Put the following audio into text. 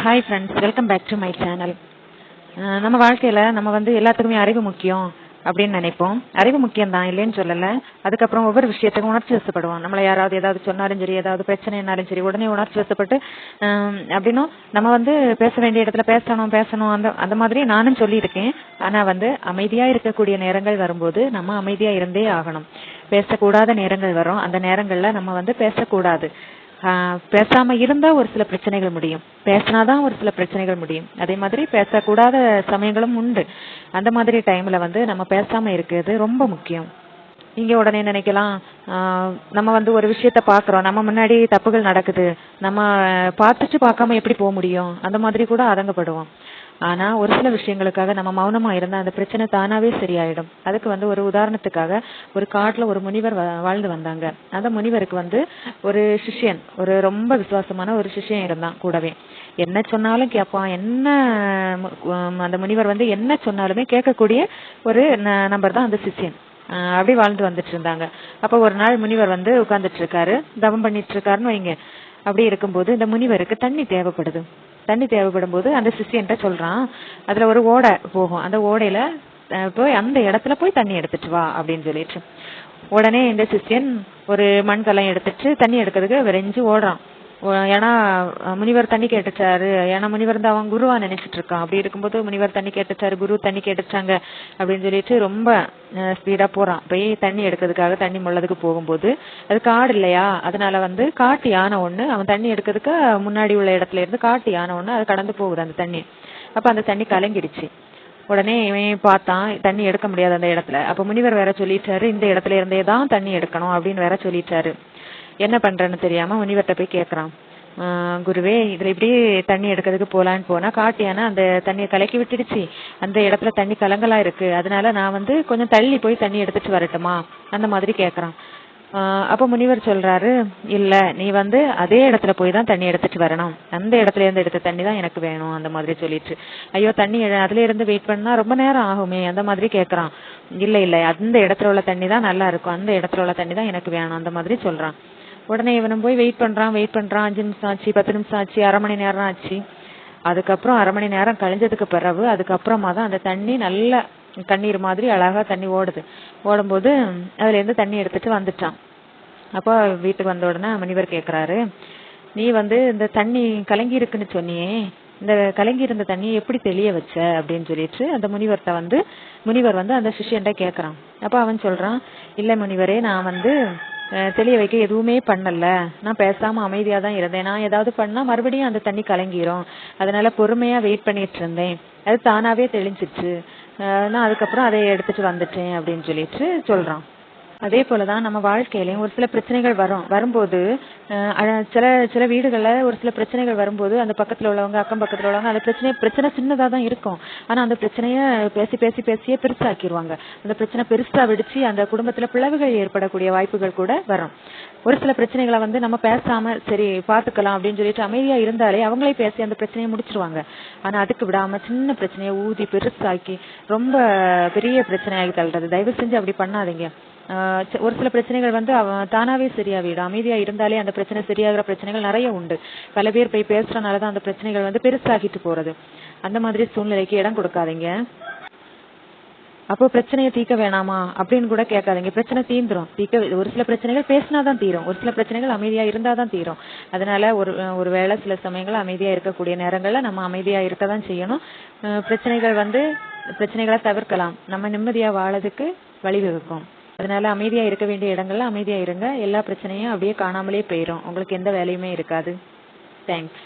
Hi friends welcome back to my channel நம்ம வாழ்க்கையில் நம்ம வந்து எல்லாத்துக்குமே அறிவு முக்கியம் அப்படின்னு நினைப்போம். அறிவு முக்கியம் தான் இல்லைன்னு சொல்லலை. அதுக்கப்புறம் ஒவ்வொரு விஷயத்துக்கும் உணர்ச்சி வசப்படுவோம். நம்மளை யாராவது ஏதாவது சொன்னாலும் சரி ஏதாவது பிரச்சனைனாலும் சரி உடனே உணர்ச்சி வசப்பட்டு அப்படின்னும் நம்ம வந்து பேச வேண்டிய இடத்துல பேசணும் பேசணும் அந்த அந்த மாதிரி நானும் சொல்லியிருக்கேன். ஆனால் வந்து அமைதியாக இருக்கக்கூடிய நேரங்கள் வரும்போது நம்ம அமைதியாக இருந்தே ஆகணும். பேசக்கூடாத நேரங்கள் வரும். அந்த நேரங்களில் நம்ம வந்து பேசக்கூடாது. பேசாம இருந்தா ஒரு சில பிரச்சனைகள் முடியும். பேசினாதான் ஒரு சில பிரச்சனைகள் முடியும். அதே மாதிரி பேசக்கூடாத சமயங்களும் உண்டு. அந்த மாதிரி டைம்ல வந்து நம்ம பேசாம இருக்கிறது ரொம்ப முக்கியம். நீங்க உடனே நினைக்கலாம் நம்ம வந்து ஒரு விஷயத்த பாக்குறோம். நம்ம முன்னாடி தப்புகள் நடக்குது. நம்ம பார்த்துட்டு பார்க்காம எப்படி போக முடியும்? அந்த மாதிரி கூட அதங்கப்படுவோம் ஆனா ஒரு சில விஷயங்களுக்காக நம்ம மௌனமா இருந்தா அந்த பிரச்சனை தானாவே சரியாயிடும். அதுக்கு வந்து ஒரு உதாரணத்துக்காக ஒரு காட்டுல ஒரு முனிவர் வாழ்ந்து வந்தாங்க. அந்த முனிவருக்கு வந்து ஒரு சிஷ்யன் ஒரு ரொம்ப விசுவாசமான ஒரு சிஷ்யன் இருந்தான் கூடவே. என்ன சொன்னாலும் கேட்பான் என்ன அந்த முனிவர் வந்து என்ன சொன்னாலுமே கேட்கக்கூடிய ஒரு நம்பர் தான் அந்த சிஷ்யன். ஆஹ் அப்படி வாழ்ந்து வந்துட்டு இருந்தாங்க. அப்ப ஒரு நாள் முனிவர் வந்து உட்கார்ந்துட்டு இருக்காரு. தவம் பண்ணிட்டு இருக்காருன்னு வைங்க. அப்படி இருக்கும்போது இந்த முனிவருக்கு தண்ணி தேவைப்படுது. தண்ணி தேவைப்படும் போது அந்த சிஷ்யன்ட்ட சொல்றான் அதுல ஒரு ஓடை போகும். அந்த ஓடையில போய் அந்த இடத்துல போய் தண்ணி எடுத்துட்டு வா அப்படின்னு சொல்லிட்டு. உடனே இந்த சிஷியன் ஒரு மண்கலம் எடுத்துட்டு தண்ணி எடுக்கிறதுக்கு விரைஞ்சு ஓடுறான். ஏன்னா முனிவர் தண்ணி கேட்டுச்சாரு. ஏன்னா முனிவர் வந்து அவன் குருவா நினைச்சிட்டு இருக்கான். அப்படி இருக்கும்போது முனிவர் தண்ணி கேட்டுச்சாரு குரு தண்ணி கேட்டுச்சாங்க அப்படின்னு சொல்லிட்டு ரொம்ப ஸ்பீடா போறான். போய் தண்ணி எடுக்கிறதுக்காக தண்ணி முள்ளதுக்கு போகும்போது அது காடு இல்லையா? அதனால வந்து காட்டு யானை ஒண்ணு அவன் தண்ணி எடுக்கிறதுக்கு முன்னாடி உள்ள இடத்துல இருந்து காட்டு யானை ஒண்ணு அது கடந்து போகுது அந்த தண்ணி. அப்ப அந்த தண்ணி கலங்கிடுச்சு. உடனே இவன் பார்த்தான் தண்ணி எடுக்க முடியாது அந்த இடத்துல. அப்ப முனிவர் வேற சொல்லிட்டாரு இந்த இடத்துல இருந்தே தான் தண்ணி எடுக்கணும் அப்படின்னு வேற சொல்லிட்டாரு. என்ன பண்றேன்னு தெரியாம முனிவர்கிட்ட போய் கேக்குறான். குருவே இதுல இப்படி தண்ணி எடுக்கிறதுக்கு போலான்னு போனா காட்டு யானை அந்த தண்ணியை கலக்கி விட்டுடுச்சு. அந்த இடத்துல தண்ணி கலங்கலா இருக்கு. அதனால நான் வந்து கொஞ்சம் தள்ளி போய் தண்ணி எடுத்துட்டு வரட்டுமா? அந்த மாதிரி கேக்குறான். அப்ப முனிவர் சொல்றாரு இல்ல நீ வந்து அதே இடத்துல போய் தான் தண்ணி எடுத்துட்டு வரணும். அந்த இடத்துல இருந்து எடுத்த தண்ணி தான் எனக்கு வேணும் அந்த மாதிரி சொல்லிட்டு. ஐயோ தண்ணி அதுல இருந்து வெயிட் பண்ணா ரொம்ப நேரம் ஆகுமே அந்த மாதிரி கேக்குறான். இல்ல இல்ல அந்த இடத்துல உள்ள தண்ணி தான் நல்லா இருக்கும். அந்த இடத்துல உள்ள தண்ணி தான் எனக்கு வேணும் அந்த மாதிரி சொல்றான். உடனே இவனும் போய் வெயிட் பண்றான் வெயிட் பண்றான். அஞ்சு நிமிஷம் ஆச்சு பத்து நிமிஷம் ஆச்சு அரை மணி நேரம் ஆச்சு. அதுக்கப்புறம் அரை மணி நேரம் கழிஞ்சதுக்கு பிறகு அதுக்கப்புறமா தான் அந்த தண்ணி நல்ல கண்ணீர் மாதிரி அழகா தண்ணி ஓடுது. ஓடும்போது அதுல இருந்து தண்ணி எடுத்துட்டு வந்துட்டான். அப்போ வீட்டுக்கு வந்த உடனே முனிவர் கேக்குறாரு நீ வந்து இந்த தண்ணி கலங்கி இருக்குன்னு சொன்னியே இந்த கலங்கி இருந்த தண்ணியை எப்படி தெளிய வச்ச? அப்படின்னு சொல்லிட்டு அந்த முனிவர்கிட்ட வந்து முனிவர் வந்து அந்த சிஷ்யன்ட்ட கேக்குறான். அப்ப அவன் சொல்றான் இல்ல முனிவரே நான் வந்து தெளிய வைக்க எதுவுமே பண்ணல. நான் பேசாம அமைதியா தான் இருந்தேன். நான் ஏதாவது பண்ணா மறுபடியும் அந்த தண்ணி கலங்கிரும். அதனால பொறுமையா வெயிட் பண்ணிட்டு இருந்தேன். அது தானாவே தெளிஞ்சிச்சு. நான் அதுக்கப்புறம் அதை எடுத்துட்டு வந்துட்டேன் அப்படின்னு சொல்லிட்டு சொல்றான். அதே போலதான் நம்ம வாழ்க்கையிலயும் ஒரு சில பிரச்சனைகள் வரும். வரும்போது சில சில வீடுகள்ல ஒரு சில பிரச்சனைகள் வரும்போது அந்த பக்கத்துல உள்ளவங்க அக்கம் பக்கத்துல உள்ளவங்க அந்த பிரச்சனை பிரச்சனை சின்னதா தான் இருக்கும். ஆனா அந்த பிரச்சனைய பேசி பேசி பேசியே பெருசாக்கிடுவாங்க அந்த பிரச்சனை பெருசா வெடிச்சு அந்த குடும்பத்துல பிளவுகள் ஏற்படக்கூடிய வாய்ப்புகள் கூட வரும். ஒரு சில பிரச்சனைகளை வந்து நம்ம பேசாம சரி பாத்துக்கலாம் அப்படின்னு சொல்லிட்டு அமைதியா இருந்தாலே அவங்களே பேசி அந்த பிரச்சனையை முடிச்சிருவாங்க. ஆனா அதுக்கு விடாம சின்ன பிரச்சனையை ஊதி பெருசாக்கி ரொம்ப பெரிய பிரச்சனையாகி தள்ளுறது. தயவு செஞ்சு அப்படி பண்ணாதீங்க. ஒரு சில பிரச்சனைகள் வந்து தானாவே சரியாவிடும் அமைதியா இருந்தாலே அந்த பிரச்சனை சரியாகிற பிரச்சனைகள் நிறைய உண்டு. பல பேர் போய் பேசுறதுனாலதான் அந்த பிரச்சனைகள் வந்து பெருசாகிட்டு போறது. அந்த மாதிரி சூழ்நிலைக்கு இடம் கொடுக்காதீங்க. அப்போ பிரச்சனையை தீர்க்க வேணாமா? அப்படின்னு கூட கேட்காதீங்க. பிரச்சனை தீந்துரும் தீக்க ஒரு சில பிரச்சனைகள் பேசினாதான் தீரும். ஒரு சில பிரச்சனைகள் அமைதியா இருந்தாதான் தீரும். அதனால ஒரு ஒரு வேளை சில சமயங்கள் அமைதியா இருக்கக்கூடிய நேரங்கள்ல நம்ம அமைதியா இருக்க தான் செய்யணும் பிரச்சனைகள் வந்து பிரச்சனைகளை தவிர்க்கலாம். நம்ம நிம்மதியா வாழதுக்கு வழிவகுக்கும் அதனால அமைதியா இருக்க வேண்டிய இடங்கள்ல அமைதியா இருங்க. எல்லா பிரச்சனையும் அப்படியே காணாமலே போயிரும். உங்களுக்கு எந்த வேலையுமே இருக்காது. தேங்க்ஸ்